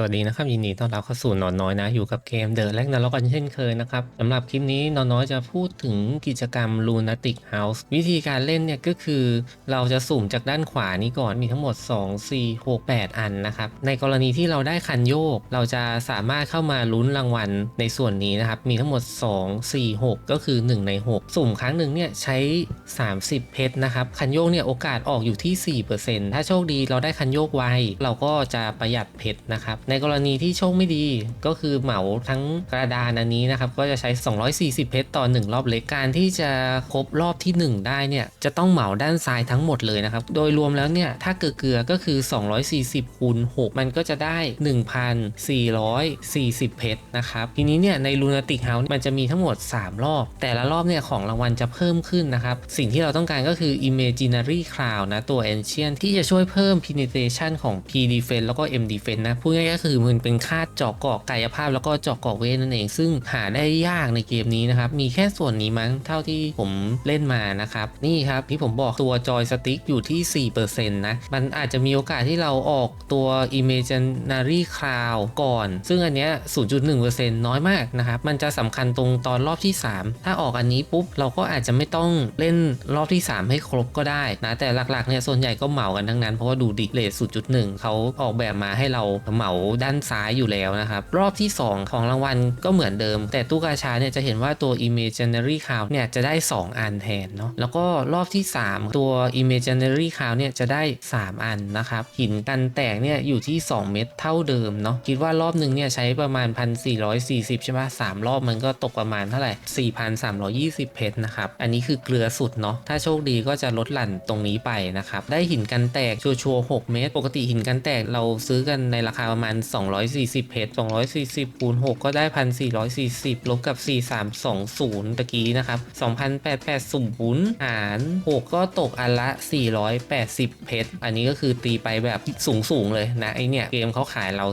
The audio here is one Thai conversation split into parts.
สวัสดีนะครับยินดีต้อนรับเข้าสู่นอนน้อยนะอยู่กับเกมเดอะแลกนรกกันเช่นเคยนะครับสำหรับคลิปนี้นอนน้อยจะพูดถึงกิจกรรม Lunatic House วิธีการเล่นเนี่ยก็คือ เราจะสุ่มจากด้านขวานี้ก่อนมีทั้งหมด 2 4 6 8 อันนะครับในกรณีที่เราได้คันโยก เราจะสามารถเข้ามาลุ้นรางวัลในส่วนนี้นะครับมีทั้งหมด 2 4 6 ก็คือ 1 ใน 6 สุ่มครั้งหนึ่งเนี่ยใช้ 30 เพชรนะครับคันโยกเนี่ยโอกาสออกอยู่ที่ 4%ถ้าโชคดีเราได้คันโยกไวเราก็จะประหยัดเพชรนะครับในกรณีที่โชคไม่ดีก็คือเหมาทั้งกระดานอันนี้นะครับ ก็จะใช้ 240 เพชรต่อ 1 รอบเล็กการที่จะครบรอบที่ 1 ได้เนี่ยจะต้องเหมาด้านซ้ายทั้งหมดเลยนะครับ โดยรวมแล้วเนี่ยถ้าเกลือก็คือ 240คูณ6มันก็จะได้ 1,440 เพชรนะครับ ทีนี้เนี่ยใน Lunatic House มันจะมีทั้งหมด 3 รอบ แต่ละรอบเนี่ยของรางวัลจะเพิ่มขึ้นนะครับ สิ่งที่เราต้องการก็คือ Imaginary Cloud นะตัว Ancient ที่จะช่วยเพิ่ม Penetration ของ P Defense แล้วก็ M Defense นะพูดง่ายคือมันเป็นค่าเจาะเกาะกายภาพแล้วก็เจาะเกาะเวทนั่นเอง ซึ่งหาได้ยากในเกมนี้นะครับ มีแค่ส่วนนี้มั้งเท่าที่ผมเล่นมานะครับ นี่ครับที่ผมบอกตัวจอยสติ๊กอยู่ที่ 4%นะ มันอาจจะมีโอกาสที่เราออกตัว Imaginary Cloud ก่อน ซึ่งอันเนี้ย 0.1%น้อยมากนะครับ มันจะสำคัญตรงตอนรอบที่ 3 ถ้าออกอันนี้ปุ๊บ เราก็อาจจะไม่ต้องเล่นรอบที่ 3 ให้ครบก็ได้นะ แต่หลักๆเนี่ยส่วนใหญ่ก็เหมากันทั้งนั้น เพราะว่าดูดิเลท0.1 เขาออกแบบมาให้เราเหมาด้านซ้ายอยู่แล้วนะครับ รอบที่ 2 ของรางวัลก็เหมือนเดิม แต่ตู้กาชาเนี่ยจะเห็นว่าตัว Imaginary Cloud เนี่ยจะได้ 2 อันแทนเนาะแล้วก็รอบที่ 3 ตัว Imaginary Cloud เนี่ยจะได้ 3 อันนะครับ หินกันแตกเนี่ยอยู่ที่ 2 เม็ดเท่าเดิมเนาะคิดว่ารอบหนึ่งเนี่ยใช้ประมาณ 1,440 ใช่ปะสามรอบมันก็ตกประมาณเท่าไหร่ 4,320 เพชรนะครับ อันนี้คือเกลือสุดเนาะถ้าโชคดีก็จะลดหลั่นตรงนี้ไปนะครับได้หินกันแตกชัวร์ๆ6เม็ดปกติหินกันแตกเราซื้อกันในราคาประมาณ240เพชร240คูณ6ก็ได้ 1,440 ลบกับ 4320 ตะกี้นะครับ 2,880หาร6ก็ตกอันละ 480 เพชรอันนี้ก็คือตีไปแบบสูงๆเลยนะไอเนี่ย เกมเขาขายเรา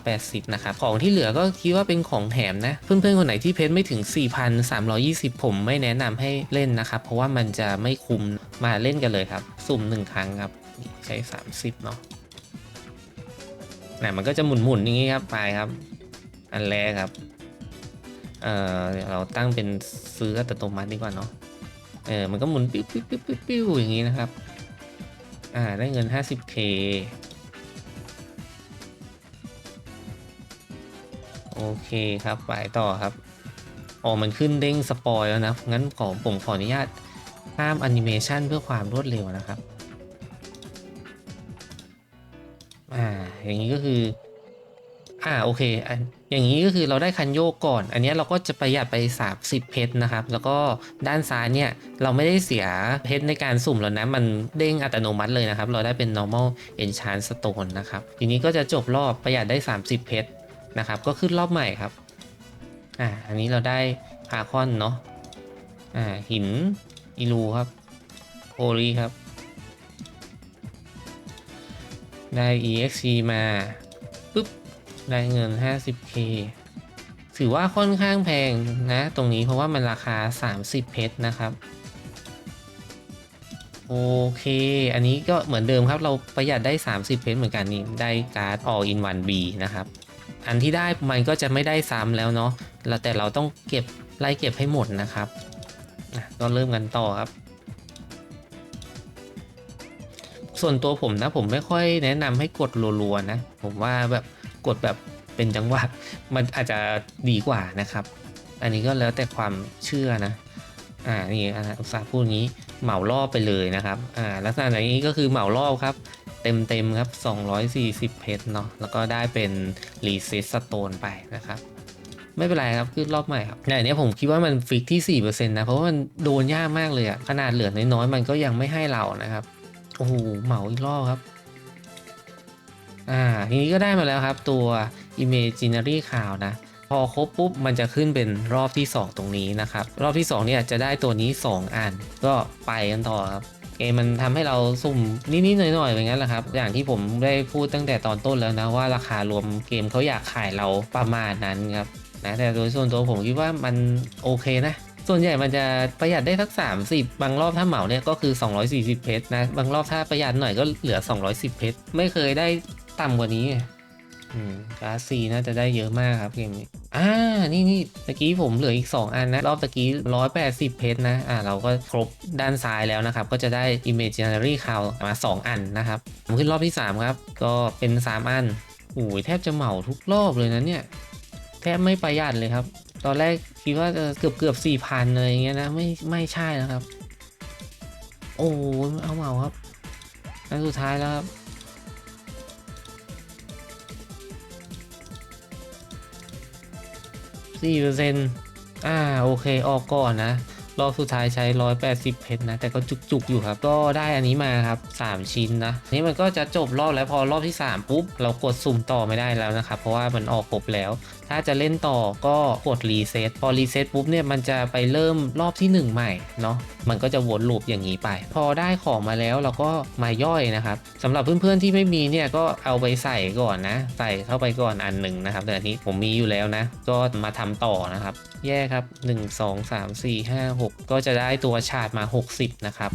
480 นะครับ ของที่เหลือก็คิดว่าเป็นของแถมนะ เพื่อนๆ คนไหนที่เพชรไม่ถึง 4,320 ผมไม่แนะนำให้เล่นนะครับ เพราะว่ามันจะไม่คุ้มมาเล่นกันเลยครับ สุ่ม 1 ครั้งครับใช้ 30 เนาะ นะมันก็จะหมุนๆอย่างนี้ครับไปครับ อันแรกครับ เอ่อเดี๋ยวเราตั้งเป็นซื้ออัตโนมัติดีกว่าเนาะเออมันก็หมุนปิ้วปิ้วปิ้วปิ้วปิ้วอย่างนี้นะครับ อ่าได้เงิน 50k โอเคครับไปต่อครับอ๋อมันขึ้นเด้งสปอยแล้วนะ งั้นขอผมขออนุญาตข้ามแอนิเมชันเพื่อความรวดเร็วนะครับ อ่า อย่างนี้ก็คือ อ่า โอเคอันอย่างนี้ก็คือเราได้คันโยกก่อน อันนี้เราก็จะประหยัดไป 30 เพชรนะครับ แล้วก็ด้านซ้ายเนี่ย เราไม่ได้เสียเพชรในการสุ่มแล้วนะ มันเด้งอัตโนมัติเลยนะครับ เราได้เป็น normal enchant stone นะครับ ทีนี้ก็จะจบรอบประหยัดได้ 30 เพชรนะครับ ก็ขึ้นรอบใหม่ครับ อ่า อันนี้เราได้พาคอนเนาะ อ่า หินอีลูครับโอลีครับ ได้ EXP มาปุ๊บ ได้เงิน 50k ถือว่าค่อนข้างแพงนะ ตรงนี้เพราะว่ามันราคา 30 เพชรนะครับ โอเค อันนี้ก็เหมือนเดิมครับ เราประหยัดได้ 30 เพชรเหมือนกันนี่ ได้การ์ด all in one B นะครับ อันที่ได้มันก็จะไม่ได้ซ้ำแล้วเนาะแต่เราต้องเก็บไล่เก็บให้หมดนะครับก็เริ่มกันต่อครับ ส่วนตัวผมนะ ผมไม่ค่อยแนะนำให้กดรัวๆนะ ผมว่าแบบกดแบบเป็นจังหวะมันอาจจะดีกว่านะครับ อันนี้ก็แล้วแต่ความเชื่อนะอ่านี่อะอุตสาห์พูดงี้เหมารอบไปเลยนะครับอ่าลักษณะอย่างนี้ก็คือเหมารอบครับ เต็มเต็มๆครับ 240 เพชรเนาะแล้วก็ได้เป็นรีเซตสโตนไปนะครับ ไม่เป็นไรครับขึ้นรอบใหม่ครับแต่อันนี้ผมคิดว่ามันฟิกที่4%นะ เพราะว่ามันโดนยากมากเลยอะขนาดเหลือน้อยๆมันก็ยังไม่ให้เรานะครับ อ้โหเหมาอีกรอบครับ อ่าทีนี้ก็ได้มาแล้วครับ ตัว Imaginary Cloud นะ พอครบปุ๊บมันจะขึ้นเป็นรอบที่ 2 ตรงนี้นะครับ รอบที่ 2 เนี่ยจะได้ตัวนี้ 2 อัน ก็ไปกันต่อครับเกมมันทำให้เราสุ่มนิดๆหน่อยๆอย่างนั้นแหละครับ อย่างที่ผมได้พูดตั้งแต่ตอนต้นแล้วนะว่าราคารวมเกมเขาอยากขายเราประมาณนั้นครับนะแต่โดยส่วนตัวผมคิดว่ามันโอเคนะ ส่วนใหญ่มันจะประหยัดได้สัก 30 บางรอบถ้าเหมาเนี่ยก็คือ 240 เพชรนะ บางรอบถ้าประหยัดหน่อยก็เหลือ 210 เพชร ไม่เคยได้ต่ำกว่านี้อืมการ์ดซีน่าจะได้เยอะมากครับเกมนี้ อ่า นี่นี่ตะกี้ผมเหลืออีก 2 อันนะ รอบตะกี้ 180 เพชรนะ อ่า เราก็ครบด้านซ้ายแล้วนะครับ ก็จะได้ Imaginary Cloud มา 2 อันนะครับขึ้นรอบที่ 3 ครับ ก็เป็น 3 อันโอ้ยแทบจะเหมาทุกรอบเลยนะเนี่ย แทบไม่ประหยัดเลยครับ ตอนแรกคิดว่าจะเกือบเกือบสี่พันอะไรอย่างเงี้ยนะไม่ไม่ใช่นะครับ โอ้เอาเหมาครับอันสุดท้ายแล้วครับสี่เปอร์เซ็นต์อ่าโอเคออกก่อนนะ รอบสุดท้ายใช้ 180 เพชรนะ แต่ก็จุกๆอยู่ครับ ก็ได้อันนี้มาครับ 3 ชิ้นนะ นี่มันก็จะจบรอบแล้วพอรอบที่ 3 ปุ๊บ เรากดสุ่มต่อไม่ได้แล้วนะครับ เพราะว่ามันออกครบแล้ว ถ้าจะเล่นต่อก็กดรีเซ็ตพอรีเซ็ตปุ๊บเนี่ยมันจะไปเริ่มรอบที่ 1 ใหม่เนาะมันก็จะวนลูปอย่างนี้ไป พอได้ของมาแล้วเราก็มาย่อยนะครับสำหรับเพื่อนๆที่ไม่มีเนี่ยก็เอาไปใส่ก่อนนะ ใส่เข้าไปก่อนอันหนึ่งนะครับแต่อันนี้ผมมีอยู่แล้วนะ ก็มาทำต่อนะครับ แย่ครับ 1 2 3 4 5 6 ก็จะได้ตัวชาร์จมา 60 นะครับ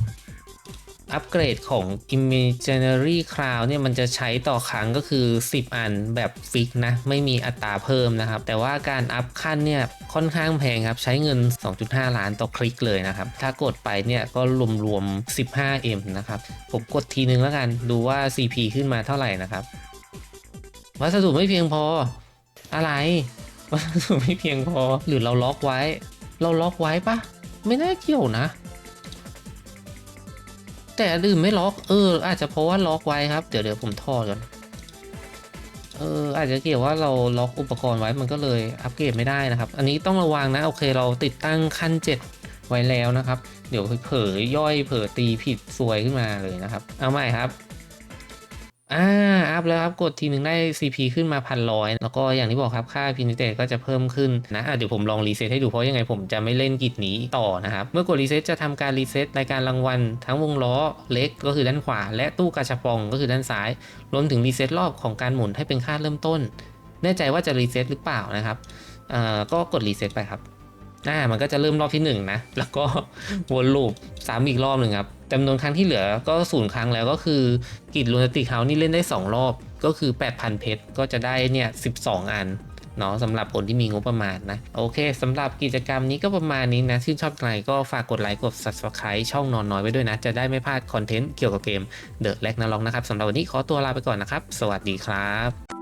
อัปเกรดของ Imaginary Cloud เนี่ยมันจะใช้ต่อครั้งก็คือ 10 อันแบบฟิกนะ ไม่มีอัตราเพิ่มนะครับ แต่ว่าการอัพขั้นเนี่ยค่อนข้างแพงครับ ใช้เงิน 2.5 ล้านต่อคลิกเลยนะครับ ถ้ากดไปเนี่ยก็รวมๆ 15M นะครับ ผมกดทีนึงแล้วกันดูว่า CP ขึ้นมาเท่าไหร่นะครับ วัสดุไม่เพียงพออะไรวัสดุไม่เพียงพอหรือเราล็อกไว้ เราล็อกไว้ปะ ไม่น่าเกี่ยวนะ แต่อันอื่นไม่ล็อก เออ อาจจะเพราะว่าล็อกไว้ครับ เดี๋ยวเดี๋ยวผมถอดก่อนเอออาจจะเกี่ยวว่าเราล็อกอุปกรณ์ไว้มันก็เลยอัปเกรดไม่ได้นะครับ อันนี้ต้องระวังนะ โอเคเราติดตั้งขั้น 7 ไว้แล้วนะครับ เดี๋ยวเผลอย่อยเผลอตีผิดซวยขึ้นมาเลยนะครับ เอาใหม่ครับ อ่าอัพแล้วครับ กดทีหนึ่งได้ CP ขึ้นมาพันร้อยแล้วก็อย่างที่บอกครับค่าพินิเตก็จะเพิ่มขึ้นนะะเดี๋ยวผมลองรีเซ็ตให้ดูเพราะยังไงผมจะไม่เล่นกิจนี้ต่อนะครับ เมื่อกดรีเซ็ตจะทำการรีเซ็ตรายการรางวัลทั้งวงล้อเล็กก็คือด้านขวา และตู้กาชาปองก็คือด้านซ้าย รวมถึงรีเซ็ตรอบของการหมุนให้เป็นค่าเริ่มต้น แน่ใจว่าจะรีเซ็ตหรือเปล่านะครับเอ่อก็กดรีเซ็ตไปครับอ่ามันก็จะเริ่มรอบที่1นะแล้วก็วนลูปซ้ำอีกรอบหนึ่งครับ จำนวนครั้งที่เหลือก็ศูนย์ครั้งแล้วก็คือกิจลูนติกเฮานี่เล่นได้ 2 รอบ ก็คือ 8,000 เพชรก็จะได้เนี่ย12 อันเนาะสำหรับคนที่มีงบประมาณนะ โอเคสำหรับกิจกรรมนี้ก็ประมาณนี้นะ ชื่นชอบใครก็ฝากกดไลค์กด subscribe ช่องนอนน้อยไว้ด้วยนะ จะได้ไม่พลาดคอนเทนต์เกี่ยวกับเกม The แลกนาลอกนะครับสำหรับวันนี้ขอตัวลาไปก่อนนะครับ สวัสดีครับ